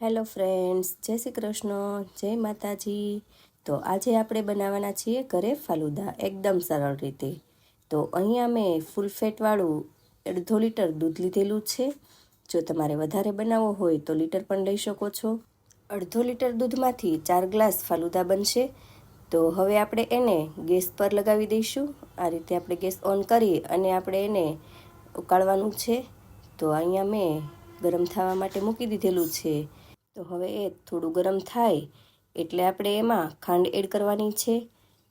Hello friends, જય શ્રી કૃષ્ણ, જય માતાજી. તો આજે આપણે બનાવવાના છીએ ઘરે ફાલુદા, એકદમ સરળ રીતે. તો અહીંયા મેં ફૂલ ફેટવાળું અડધો લીટર દૂધ લીધેલું છે. જો તમારે વધારે બનાવવો હોય તો લીટર પણ લઈ શકો છો. અડધો લીટર દૂધમાંથી ચાર ગ્લાસ ફાલુદા બનશે. તો હવે આપણે એને ગેસ પર લગાવી દઈશું. આ રીતે આપણે ગેસ ઓન કરી અને આપણે એને ઉકાળવાનું છે. તો અહીંયા મેં ગરમ થવા માટે મૂકી દીધેલું છે. તો હવે એ થોડું ગરમ થાય એટલે આપણે એમાં ખાંડ એડ કરવાની છે.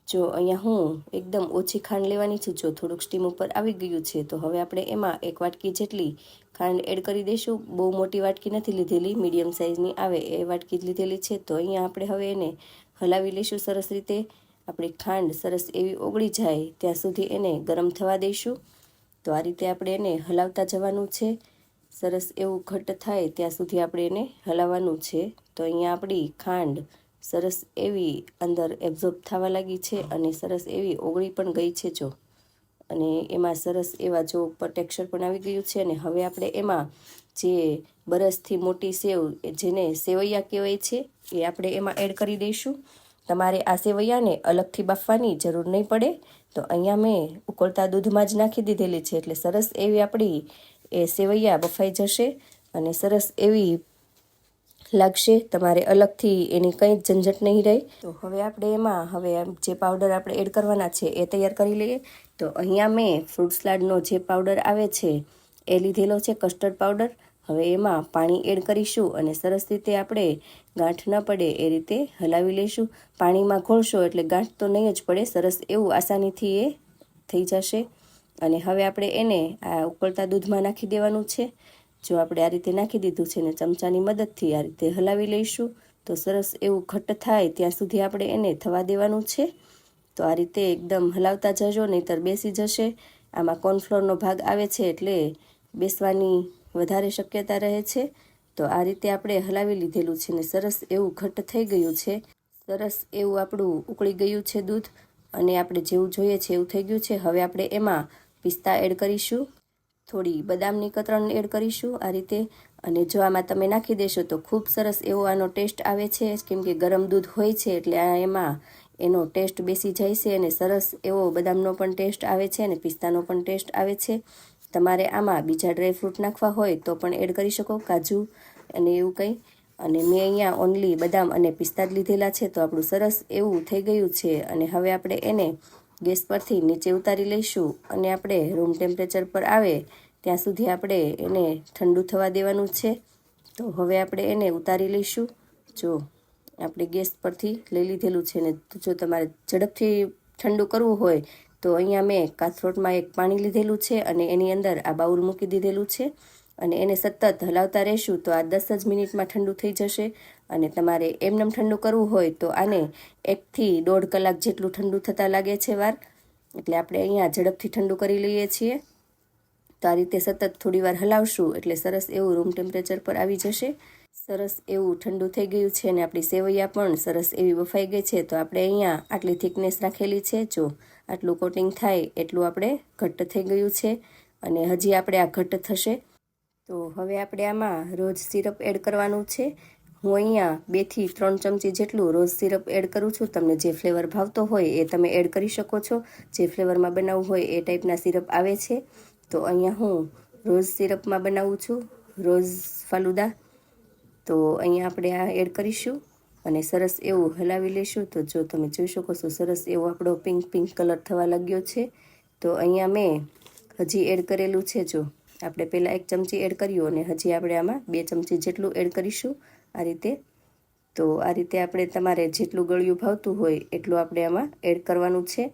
જો અહીંયા હું એકદમ ઓછી ખાંડ લેવાની છું, જો થોડુંક સ્ટીમ ઉપર આવી ગયું છે, તો હવે આપણે એમાં એક વાટકી જેટલી ખાંડ એડ કરી દઈશું. બહુ મોટી વાટકી નથી લીધેલી, મીડિયમ સાઇઝની આવે એ વાટકી જ લીધેલી છે. તો અહીંયા આપણે હવે એને હલાવી લઈશું સરસ રીતે. આપણી ખાંડ સરસ એવી ઓગળી જાય ત્યાં સુધી એને ગરમ થવા દઈશું. તો આ રીતે આપણે એને હલાવતા જવાનું છે. સરસ એવું ઘટ્ટ થાય ત્યાં સુધી આપણે એને હલાવવાનું છે. તો અહીંયા આપણી ખાંડ સરસ એવી અંદર એબ્ઝોર્બ થવા લાગી છે અને સરસ એવી ઓગળી પણ ગઈ છે જો. અને એમાં સરસ એવા જો ઉપર ટેક્સચર પણ આવી ગયું છે અને હવે આપણે એમાં જે બરસથી મોટી સેવ જેને સેવૈયા કહેવાય છે એ આપણે એમાં એડ કરી દઈશું. તમારે આ સેવૈયાને અલગથી બાફવાની જરૂર નહીં પડે. તો અહીંયા મેં ઉકળતા દૂધમાં જ નાખી દીધેલી છે એટલે સરસ એવી આપણી એ સેવૈયા બફાઈ જશે અને સરસ એવી લાગશે. તમારે અલગથી એની કંઈ જ ઝંઝટ નહીં રહે. તો હવે આપણે એમાં, હવે જે પાવડર આપણે એડ કરવાના છે એ તૈયાર કરી લઈએ. તો અહીંયા મેં ફ્રૂટ સલાડનો જે પાવડર આવે છે, એ લીધેલો છે કસ્ટર્ડ પાવડર હવે એમાં પાણી એડ કરીશું અને સરસ રીતે આપણે ગાંઠ ન પડે એ રીતે હલાવી લઈશું. પાણીમાં ઘોળશો એટલે ગાંઠ તો નહીં જ પડે, સરસ એવું આસાનીથી એ થઈ જશે. અને હવે આપણે એને આ ઉકળતા દૂધમાં નાખી દેવાનું છે. જો આપણે આ રીતે નાખી દીધું છે ને ચમચાની મદદથી આ રીતે હલાવી લઈશું, તો સરસ એવું ઘટ્ટ થાય ત્યાં સુધી આપણે એને થવા દેવાનું છે. તો આ રીતે એકદમ હલાવતા જજો, નહીંતર બેસી જશે. આમાં કોર્નફ્લોરનો ભાગ આવે છે એટલે બેસવાની વધારે શક્યતા રહે છે. તો આ રીતે આપણે હલાવી લીધેલું છે ને સરસ એવું ઘટ્ટ થઈ ગયું છે. સરસ એવું આપણું ઉકળી ગયું છે દૂધ. અને આપણે જેવું જોઈએ છે એવું થઈ ગયું છે. હવે આપણે એમાં પિસ્તા એડ કરીશું. થોડી બદામની કતરણ એડ કરીશું આ રીતે. અને જો આમાં તમે નાખી દેશો તો ખૂબ સરસ એવો આનો ટેસ્ટ આવે છે. કેમ કે ગરમ દૂધ હોય છે એટલે આ એમાં એનો ટેસ્ટ બેસી જાય છે અને સરસ એવો બદામનો પણ ટેસ્ટ આવે છે અને પિસ્તાનો પણ ટેસ્ટ આવે છે. તમારે આમાં બીજા ડ્રાયફ્રૂટ નાખવા હોય તો પણ એડ કરી શકો, કાજુ અને એવું કંઈ. અને મેં અહીંયા ઓનલી બદામ અને પિસ્તા જ લીધેલા છે તો આપણું સરસ એવું થઈ ગયું છે. અને હવે આપણે એને ગેસ પરથી નીચે ઉતારી લઈશું અને આપણે રૂમ ટેમ્પરેચર પર આવે ત્યાં સુધી આપણે એને ઠંડુ થવા દેવાનું છે. તો હવે આપણે એને ઉતારી લઈશું. જો આપણે ગેસ પરથી લઈ લીધેલું છે ને જો તમારે ઝડપથી ઠંડુ કરવું હોય તો અહીંયા મેં કાથરોટમાં એક પાણી લીધેલું છે અને એની અંદર આ બાઉલ મૂકી દીધેલું છે. અને એને સતત હલાવતા રહેશું તો આ દસ જ મિનિટમાં ઠંડુ થઈ જશે અને તમારે એમનેમ ઠંડુ કરવું હોય તો આને એકથી દોઢ કલાક જેટલું ઠંડુ થતાં લાગે છે વાર. એટલે આપણે અહીંયા ઝડપથી ઠંડુ કરી લઈએ છીએ. તો આ રીતે સતત થોડી વાર હલાવશું એટલે સરસ એવું રૂમ ટેમ્પરેચર પર આવી જશે. સરસ એવું ઠંડુ થઈ ગયું છે અને આપણી સેવૈયા પણ સરસ એવી બફાઈ ગઈ છે. તો આપણે અહીંયા આટલી થિકનેસ રાખેલી છે. જો આટલું કોટિંગ થાય એટલું આપણે ઘટ્ટ થઈ ગયું છે અને હજી આપણે આ ઘટ્ટ થશે. તો હવે આપણે આમાં રોજ સિરપ એડ કરવાનું છે. હું અહીંયા બેથી ત્રણ ચમચી જેટલું રોજ સિરપ એડ કરું છું. તમને જે ફ્લેવર ભાવતો હોય એ તમે એડ કરી શકો છો. જે ફ્લેવરમાં બનાવવું હોય એ ટાઈપના સિરપ આવે છે. તો અહીંયા હું રોઝ સિરપમાં બનાવું છું. રોઝ ફાલુદા. તો અહીંયા આપણે આ એડ કરીશું અને સરસ એવું હલાવી લઈશું તો જો તમે જોઈ શકો છો, સરસ એવો આપણો પિંક પિંક કલર થવા લાગ્યો છે. તો અહીંયા મેં હજી એડ કરેલું છે, જો. આપણે પહેલાં એક ચમચી એડ કર્યું અને હજી આપણે આમાં બે ચમચી જેટલું એડ કરીશું આ રીતે. તો આ રીતે આપણે તમારે જેટલું ગળ્યું ભાવતું હોય એટલું આપણે આમાં એડ કરવાનું છે.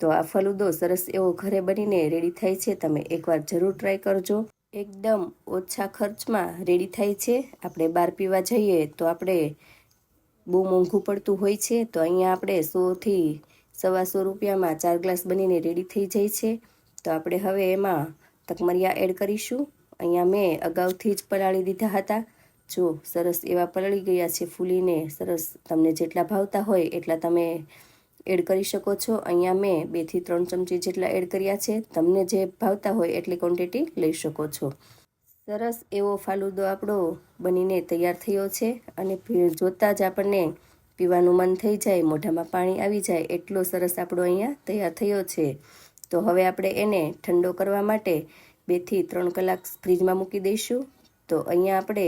તો આ ફલુદો સરસ એવો ઘરે બનીને રેડી થાય છે. તમે એકવાર જરૂર ટ્રાય કરજો. એકદમ ઓછા ખર્ચમાં રેડી થાય છે. આપણે બહાર પીવા જઈએ તો આપણે બહુ મોંઘું પડતું હોય છે. તો અહીંયા આપણે સોથી સવાસો રૂપિયામાં ચાર ગ્લાસ બનીને રેડી થઈ જાય છે. તો આપણે હવે એમાં તકમરિયા એડ કરીશું. અહીંયા મેં અગાઉથી જ પલાળી દીધા હતા. જો, સરસ એવા પલળી ગયા છે ફૂલીને, સરસ તમને જેટલા ભાવતા હોય એટલા તમે એડ કરી શકો છો. અહીંયા મેં બેથી ત્રણ ચમચી જેટલા એડ કર્યા છે. તમને જે ભાવતા હોય એટલી ક્વોન્ટિટી લઈ શકો છો. સરસ એવો ફાલુદો આપણો બનીને તૈયાર થયો છે અને જોતાં જ આપણને પીવાનું મન થઈ જાય, મોઢામાં પાણી આવી જાય, એટલો સરસ આપણો અહીંયા તૈયાર થયો છે. તો હવે આપણે એને ઠંડો કરવા માટે બેથી ત્રણ કલાક ફ્રીજમાં મૂકી દઈશું. તો અહીંયા આપણે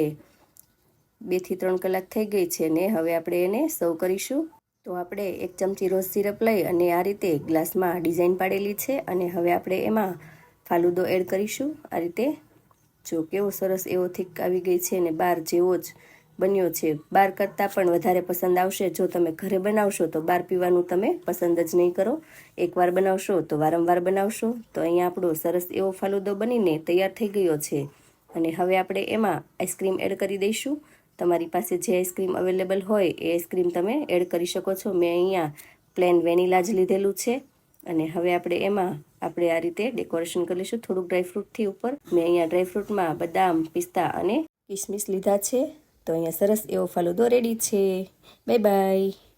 બેથી ત્રણ કલાક થઈ ગઈ છે ને હવે આપણે એને સર્વ કરીશું. તો આપણે એક ચમચી રોઝ સિરપ લઈ અને આ રીતે ગ્લાસમાં ડિઝાઇન પાડેલી છે અને હવે આપણે એમાં ફાલુદો એડ કરીશું. આ રીતે જો કેવો સરસ એવો થીક આવી ગઈ છે અને બાર જેવો જ બન્યો છે. બાર કરતાં પણ વધારે પસંદ આવશે. જો તમે ઘરે બનાવશો તો બાર પીવાનું તમે પસંદ જ નહીં કરો. એકવાર બનાવશો તો વારંવાર બનાવશો. તો અહીંયા આપણો સરસ એવો ફાલુદો બનીને તૈયાર થઈ ગયો છે. અને હવે આપણે એમાં આઈસ્ક્રીમ એડ કરી દઈશું. તમારી પાસે જે આઈસ્ક્રીમ અવેલેબલ હોય એ આઈસ્ક્રીમ તમે એડ કરી શકો છો. મેં અહીંયા પ્લેન વેનીલા જ લીધેલું છે. અને હવે આપણે એમાં આપણે આ રીતે ડેકોરેશન કરી લઈશું. થોડુંક ડ્રાયફ્રૂટથી ઉપર. મેં અહીંયા ડ્રાયફ્રૂટમાં બદામ, પિસ્તા અને કિસમિસ લીધા છે. તો અહીંયા સરસ એવો ફાલુદો રેડી છે. Bye bye.